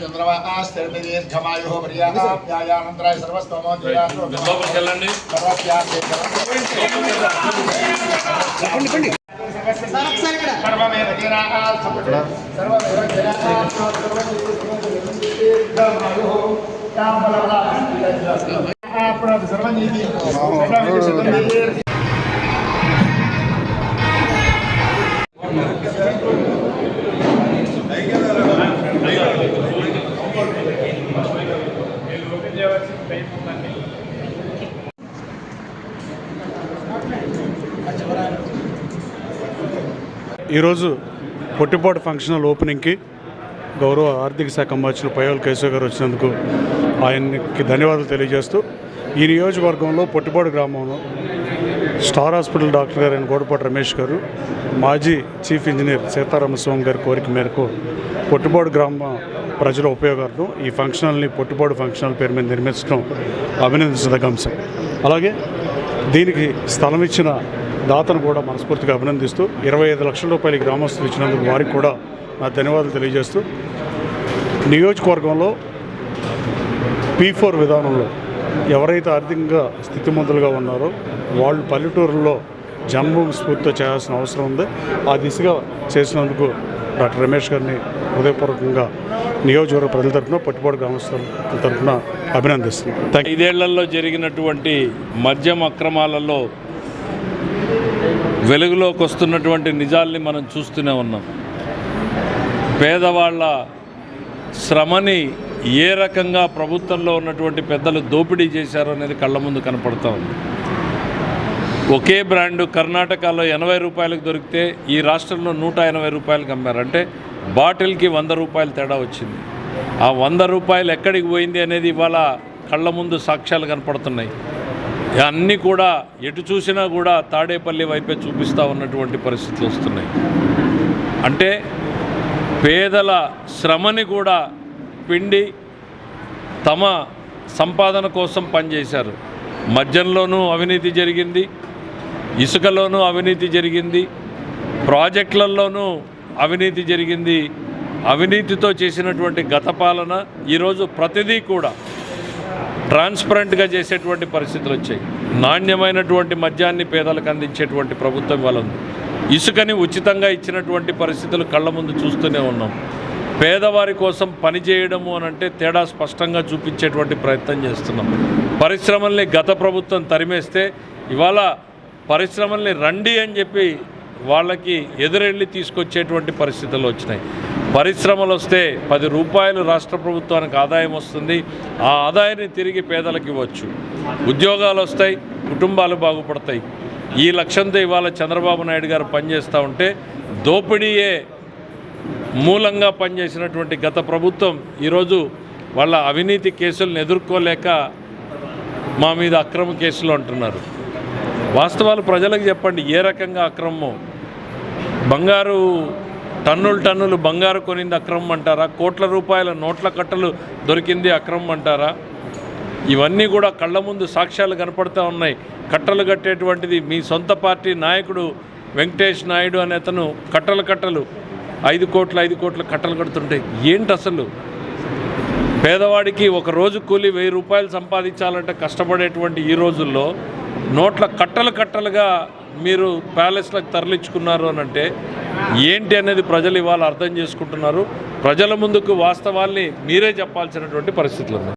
చంద్రమాస్తమాయుర్యానంతరాయ సర్వస్తమోద్యాన్ని సర్వమేవ జనాః సర్వమేవ జనాః ఈరోజు పొట్టిపాటు ఫంక్షనల్ ఓపెనింగ్కి గౌరవ ఆర్థిక శాఖ మంత్రులు పయ్యాల కేశవ్ గారు వచ్చినందుకు ఆయనకి ధన్యవాదాలు తెలియజేస్తూ ఈ నియోజకవర్గంలో పొట్టిపాడు గ్రామంలో స్టార్ హాస్పిటల్ డాక్టర్ గారు అయిన గోడపాటి రమేష్ గారు మాజీ చీఫ్ ఇంజనీర్ సీతారామస్వామి గారి కోరిక మేరకు పొట్టిపాడు గ్రామ ప్రజల ఉపయోగార్థం ఈ ఫంక్షనల్ని పొట్టిపాడు ఫంక్షనల్ పేరు మీద నిర్మించడం అభినందించదగ్గ అంశం. అలాగే దీనికి స్థలం ఇచ్చిన దాతను కూడా మనస్ఫూర్తిగా అభినందిస్తూ ఇరవై ఐదు లక్షల రూపాయలు గ్రామస్తులు ఇచ్చినందుకు వారికి కూడా నా ధన్యవాదాలు తెలియజేస్తూ నియోజకవర్గంలో పీ ఫోర్ విధానంలో ఎవరైతే ఆర్థికంగా స్థితిమంతులుగా ఉన్నారో వాళ్ళు పల్లెటూరులో జన్మభూమి స్ఫూర్తితో చేయాల్సిన అవసరం ఉంది. ఆ దిశగా చేసినందుకు డాక్టర్ రమేష్ గారిని హృదయపూర్వకంగా నియోజకవర్గ ప్రజల తరఫున పట్టుబాటు గ్రామస్తుల తరఫున అభినందిస్తున్నాను ఐదేళ్ళలో జరిగినటువంటి మద్యం అక్రమాలలో వెలుగులోకి వస్తున్నటువంటి నిజాల్ని మనం చూస్తూనే ఉన్నాం. పేదవాళ్ళ శ్రమని ఏ రకంగా ప్రభుత్వంలో ఉన్నటువంటి పెద్దలు దోపిడీ చేశారో అనేది కళ్ళ ముందు కనపడుతూ ఉంది. ఒకే బ్రాండు కర్ణాటకలో ఎనభై రూపాయలకు దొరికితే ఈ రాష్ట్రంలో నూట ఎనభై రూపాయలకు అమ్మారు. అంటే బాటిల్కి వంద రూపాయలు తేడా వచ్చింది. ఆ వంద రూపాయలు ఎక్కడికి పోయింది అనేది ఇవాళ కళ్ళ ముందు సాక్ష్యాలు కనపడుతున్నాయి. అన్నీ కూడా ఎటు చూసినా కూడా తాడేపల్లి వైపే చూపిస్తూ ఉన్నటువంటి పరిస్థితులు వస్తున్నాయి. అంటే పేదల శ్రమని కూడా పిండి తమ సంపాదన కోసం పనిచేశారు. మద్యంలోనూ అవినీతి జరిగింది ఇసుకలోనూ అవినీతి జరిగింది ప్రాజెక్టులలోనూ అవినీతి జరిగింది. అవినీతితో చేసినటువంటి గత పాలన ఈరోజు ప్రతిదీ కూడా ట్రాన్స్పరెంట్గా చేసేటువంటి పరిస్థితులు వచ్చాయి. నాణ్యమైనటువంటి మద్యాన్ని పేదలకు అందించేటువంటి ప్రభుత్వం వల్ల ఇసుకని ఉచితంగా ఇచ్చినటువంటి పరిస్థితులు కళ్ళ ముందు చూస్తూనే ఉన్నాం. పేదవారి కోసం పనిచేయడము అని అంటే తేడా స్పష్టంగా చూపించేటువంటి ప్రయత్నం చేస్తున్నాం. పరిశ్రమల్ని గత ప్రభుత్వం తరిమేస్తే ఇవాళ పరిశ్రమల్ని రండి అని చెప్పి వాళ్ళకి ఎదురెళ్ళి తీసుకొచ్చేటువంటి పరిస్థితులు వచ్చినాయి. పరిశ్రమలు వస్తే పది రూపాయలు రాష్ట్ర ప్రభుత్వానికి ఆదాయం వస్తుంది. ఆ ఆదాయాన్ని తిరిగి పేదలకు ఇవ్వచ్చు. ఉద్యోగాలు వస్తాయి కుటుంబాలు బాగుపడతాయి. ఈ లక్ష్యంతో ఇవాళ చంద్రబాబు నాయుడు గారు పనిచేస్తూ ఉంటే దోపిడీయే మూలంగా పనిచేసినటువంటి గత ప్రభుత్వం ఈరోజు వాళ్ళ అవినీతి కేసులను ఎదుర్కోలేక మా మీద అక్రమ కేసులు అంటున్నారు. వాస్తవాలు ప్రజలకు చెప్పండి ఏ రకంగా అక్రమం బంగారు టన్నులు టన్నులు బంగారు కొనింది అక్రమం అంటారా? కోట్ల రూపాయల నోట్ల కట్టలు దొరికింది అక్రమం అంటారా? ఇవన్నీ కూడా కళ్ళ ముందు సాక్ష్యాలు కనపడుతూ ఉన్నాయి. కట్టలు కట్టేటువంటిది మీ సొంత పార్టీ నాయకుడు వెంకటేష్ నాయుడు అనే అతను కట్టలు కట్టలు ఐదు కోట్ల ఐదు కోట్ల కట్టలు కడుతుంటే ఏంటి అసలు? పేదవాడికి ఒక రోజు కూలి వెయ్యి రూపాయలు సంపాదించాలంటే కష్టపడేటువంటి ఈ రోజుల్లో నోట్ల కట్టలు కట్టలుగా మీరు ప్యాలెస్లకు తరలించుకున్నారు అని అంటే ఏంటి అనేది ప్రజలు ఇవాళ అర్థం చేసుకుంటున్నారు. ప్రజల ముందుకు వాస్తవాల్ని మీరే చెప్పాల్సినటువంటి పరిస్థితులు ఉన్నాయి.